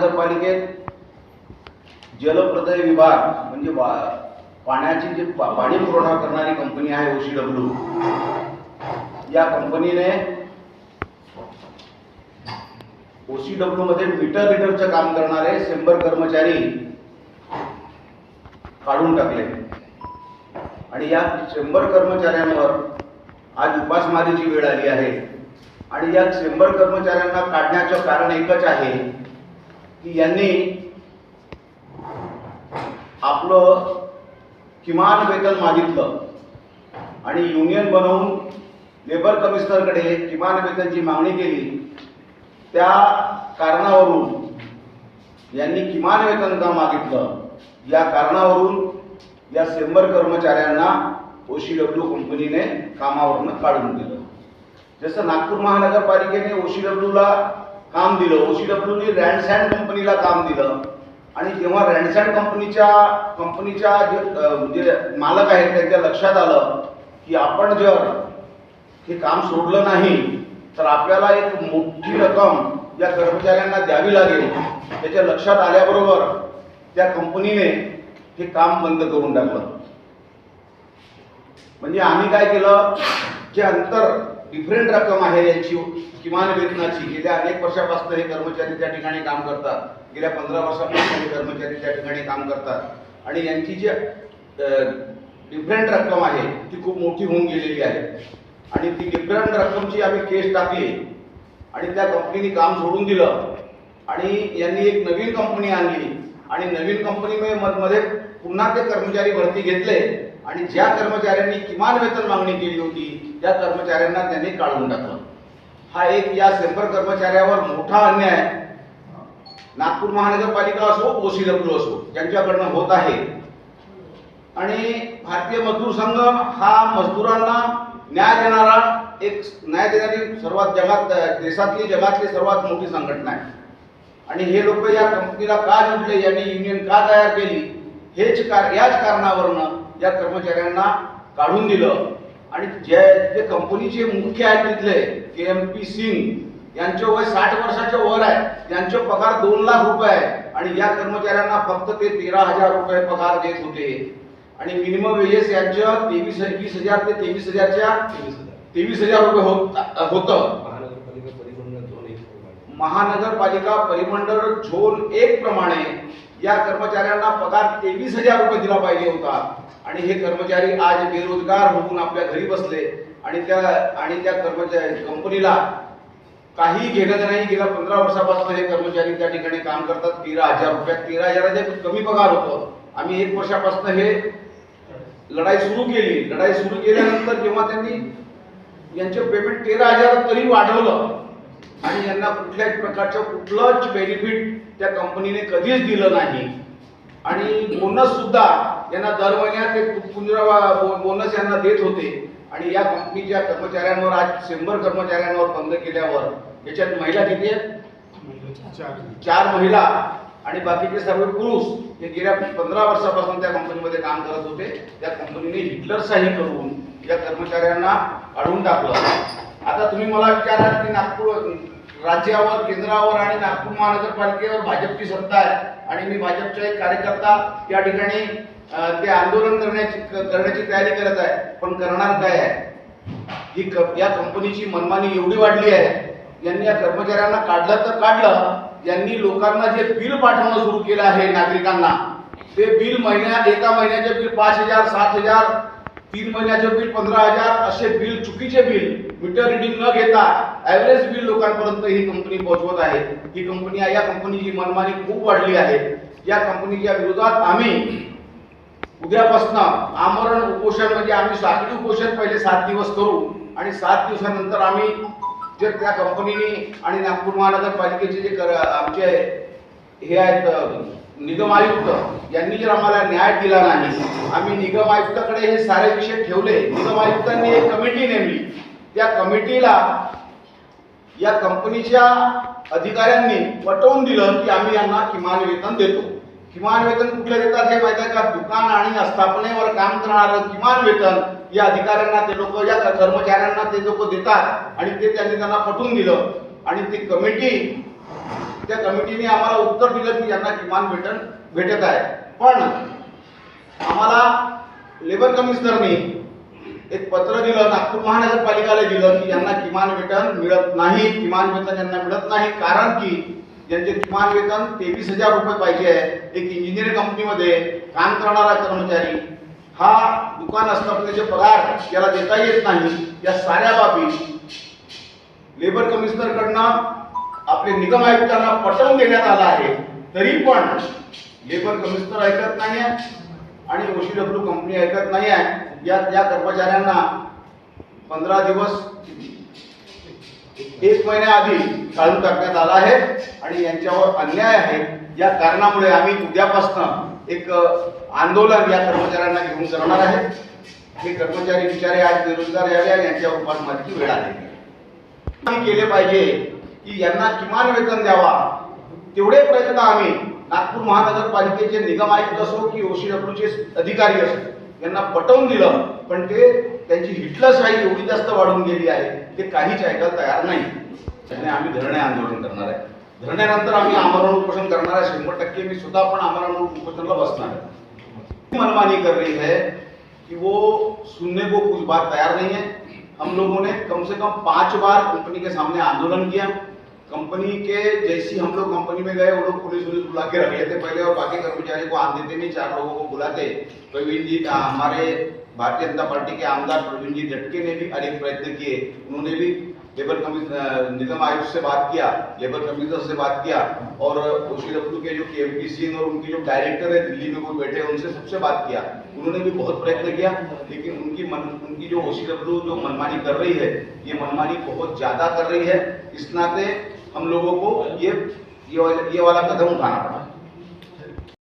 नगरपालिकेत जलप्रदय विभाग म्हणजे पाण्याची जी पाणी पुरवठा करणारी कंपनी आहे ओसी डब्ल्यू या कंपनीने ओसी डब्ल्यू मध्ये मीटर रिडरचं काम करणारे शंभर कर्मचारी काढून टाकले. आणि या शंभर कर्मचाऱ्यांवर आज उपासमारीची वेळ आली आहे. आणि या शंभर कर्मचाऱ्यांना काढण्याचं कारण एकच आहे की यांनी आपलं किमान वेतन मागितलं आणि युनियन बनवून लेबर कमिशनरकडे किमान वेतनची मागणी केली. त्या कारणावरून यांनी किमान वेतन का मागितलं. या कारणावरून या शंभर कर्मचाऱ्यांना ओशी डब्ल्यू कंपनीने कामावरनं काढून दिलं. जसं नागपूर महानगरपालिकेने ओशी डब्ल्यूला काम दिलं. ओशी डब्ल्यूने रँडसँड कंपनीला काम दिलं. आणि जेव्हा रँडसँड कंपनीच्या कंपनीच्या जे जे मालक आहेत त्यांच्या लक्षात आलं की आपण जर हे काम सोडलं नाही तर आपल्याला एक मोठी रक्कम या कर्मचाऱ्यांना द्यावी लागेल. त्याच्या लक्षात आल्याबरोबर त्या कंपनीने हे काम बंद करून टाकलं. म्हणजे आम्ही काय केलं? जे अंतर डिफरंट रक्कम आहे यांची किमान वेतनाची गेल्या अनेक वर्षापासून हे कर्मचारी त्या ठिकाणी काम करतात. गेल्या पंधरा वर्षापासून हे कर्मचारी त्या ठिकाणी काम करतात. आणि यांची जी डिफरंट रक्कम आहे ती खूप मोठी होऊन गेलेली आहे. आणि ती डिफरंट रक्कमची आम्ही केस टाकली. आणि त्या कंपनीने काम सोडून दिलं. आणि यांनी एक नवीन कंपनी आणली. आणि नवीन कंपनीमुळे मध्ये पुन्हा ते कर्मचारी भरती घेतले. आणि ज्या कर्मचाऱ्यांनी किमान वेतन मागणी केली होती त्या कर्मचाऱ्यांना त्यांनी काढून टाकलं. हा एक या शंभर कर्मचाऱ्यावर मोठा अन्याय. नागपूर महानगरपालिका असो ओसी डब्ल्यू असो यांच्याकडनं होत आहे. आणि भारतीय मजदूर संघ हा मजदूरांना न्याय देणारा एक न्याय देणारी सर्वात जगात देशातली जगातली सर्वात मोठी संघटना आहे. आणि हे लोक या कंपनीला का जुडले यांनी युनियन का तयार केली हेच कार याच कारणावरनं या कर्मचाऱ्यांना काढून दिलं. आणि जे जे कंपनीचे मुख्य आहेत तिथले के एम पी सिंग यांचे वय साठ वर्षाच्या वर आहे. यांचे पगार दोन लाख रुपये आहे. आणि या कर्मचाऱ्यांना फक्त ते तेरा हजार रुपये पगार देत होते. आणि मिनिमम वेजेस यांचं तेवीस वीस हजार ते तेवीस हजारच्या तेवीस हजार रुपये होत होतं. महानगरपालिका परिमंडळ झोन एक प्रमाणे. या कर्मचाऱ्यांना पगार तेवीस हजार रुपये दिला पाहिजे होता. आणि हे कर्मचारी आज बेरोजगार होऊन आपल्या घरी बसले आणि त्या आणि त्या कर्मचारी कंपनीला काही घेणं नाही गेल्या पंधरा वर्षापासून हे कर्मचारी त्या ठिकाणी काम करतात. तेरा हजार रुपयात तेरा हजाराचे कमी पगार होतो. आम्ही एक वर्षापासून हे लढाई सुरू केली. लढाई सुरू केल्यानंतर जेव्हा त्यांनी यांचे पेमेंट तेरा हजार तरी वाढवलं. आणि यांना कुठल्याच प्रकारचं कुठलंच बेनिफिट त्या कंपनीने कधीच दिलं नाही. आणि बोनस सुद्धा यांना दर महिन्यात एक पुनरा बोनस यांना देत होते. आणि या कंपनीच्या कर्मचाऱ्यांवर आज शंभर कर्मचाऱ्यांवर बंद केल्यावर याच्यात महिला किती आहेत? चार महिला. आणि बाकीचे सर्व पुरुष हे गेल्या पंधरा वर्षापासून त्या कंपनीमध्ये काम करत होते. त्या कंपनीने हिटलरशाही करून या कर्मचाऱ्यांना काढून टाकलं. आता तुम्ही मला विचाराल की नागपूर राज्यावर केंद्रावर आणि नागपूर महानगरपालिकेवर भाजपची सत्ता आहे. आणि मी भाजपचा एक कार्यकर्ता या ठिकाणी ते आंदोलन करण्याची करण्याची तयारी करत आहे. पण करणार काय आहे? ही क- या कंपनीची मनमानी एवढी वाढली आहे. यांनी या कर्मचाऱ्यांना काढलं तर काढलं. यांनी लोकांना जे बिल पाठवणं सुरू केलं आहे नागरिकांना ते बिल महिन्या एका महिन्याचे बिल पाच हजार सात हजार तीन महिन्याचे बिल पंधरा हजार असे बिल चुकीचे बिल मीटर रिडिंग न घेता ॲव्हरेज बिल लोकांपर्यंत ही कंपनी पोहोचवत आहे. ही कंपनी या कंपनीची मनमानी खूप वाढली आहे. या कंपनीच्या विरोधात आम्ही उद्यापासून आमरण उपोषण म्हणजे आम्ही साखळी उपोषण पहिले सात दिवस करू आणि सात दिवसानंतर आम्ही जे त्या कंपनीने आणि नागपूर महानगरपालिकेचे जे आमचे हे आहेत निगम आयुक्त यांनी जर आम्हाला न्याय दिला नाही आम्ही निगम आयुक्ताकडे हे सारे विषय ठेवले. निगम आयुक्तांनी एक कमिटी नेमली. त्या कमिटीला या कंपनीच्या अधिकाऱ्यांनी पटवून दिलं की आम्ही यांना किमान वेतन देतो. किमान वेतन कुठलं देतात हे माहिती आहे का? दुकान आणि आस्थापनेवर काम करणारं किमान वेतन या अधिकाऱ्यांना ते लोक या कर्मचाऱ्यांना ते लोक देतात. आणि ते त्यांनी त्यांना पटवून दिलं. आणि ती कमिटी त्या कमिटीने आम्हाला उत्तर दिलं की यांना किमान वेतन भेटत आहे. पण आम्हाला लेबर कमिशनरने एक पत्र दिलं नागपूर महानगरपालिकाला दिलं की यांना किमान वेतन मिळत नाही किमान वेतन यांना मिळत नाही कारण की ज्यांचे किमान वेतन तेवीस हजार रुपये पाहिजे आहे. एक इंजिनिअर कंपनीमध्ये काम करणारा कर्मचारी हा दुकान स्थापनेचे पगार याला देता येत नाही. या साऱ्या बाबी लेबर कमिशनरकडनं आपले निगम आयुक्तांना पटवून देण्यात आला आहे. तरी पण लेबर कमिशनर ऐकत नाही आहे आणि ओशी डब्ल्यू कंपनी ऐकत नाही आहे या या कर्मचाऱ्यांना पंधरा दिवस एक महिन्याआधी काढून टाकण्यात आला आहे आणि यांच्यावर अन्याय आहे. या कारणामुळे आम्ही उद्यापासून एक आंदोलन या कर्मचाऱ्यांना घेऊन करणार आहे. हे कर्मचारी बिचारे आज बेरोजगार यावे आणि यांच्यावर उपासमारीची वेळ आली केले पाहिजे. की यांना किमान वेतन द्यावा. तेवढे प्रयत्न आम्ही नागपूर महानगरपालिकेचे निगम आयुक्त असो की ओशीडब्ल्यूचे अधिकारी असो यांना पटवून दिलं. पण ते त्यांची हिटलरशाही एवढी जास्त वाढून गेली आहे ते काहीच ऐकायला तयार नाही. त्याने आम्ही धरणे आंदोलन करणार आहे. धरण्यानंतर आम्ही आमरण उपोषण करणार आहे. शंभर टक्के मी सुद्धा पण आमरण उपोषणला बसणार आहे. मनमानी कर रही है कि वो सुनने को कुछ बात तैयार नहीं है हम लोगों ने कम से कम पांच बार कंपनी के सामने आंदोलन किया. कंपनी के जैसी हम लोग कंपनी में गए, वो लोग पुलिस पुलिस बुला के रख लेते पहले और बाकी कर्मचारी को आने देते, नहीं चार लोगों को बुलाते। प्रवीण जी हमारे भारतीय जनता पार्टी के आमदार प्रवीण जी झटके ने भी अनेक प्रयत्न किए। उन्होंने भी लेबर कमिश्नर निगम आयुक्त से बात किया, लेबर कमिश्नर से बात किया और ओसीडब्ल्यू के जो केएमपीसी और उनके जो डायरेक्टर है दिल्ली में कोई बैठे हैं उनसे सबसे बात किया। उन्होंने भी बहुत प्रयत्न किया, लेकिन उनकी मन, उनकी जो ओसीडब्ल्यू जो मनमानी कर रही है, ये मनमानी बहुत ज़्यादा कर रही है। इस नाते हम लोगों को ये ये वाला ये वाला कदम उठाना पड़ा।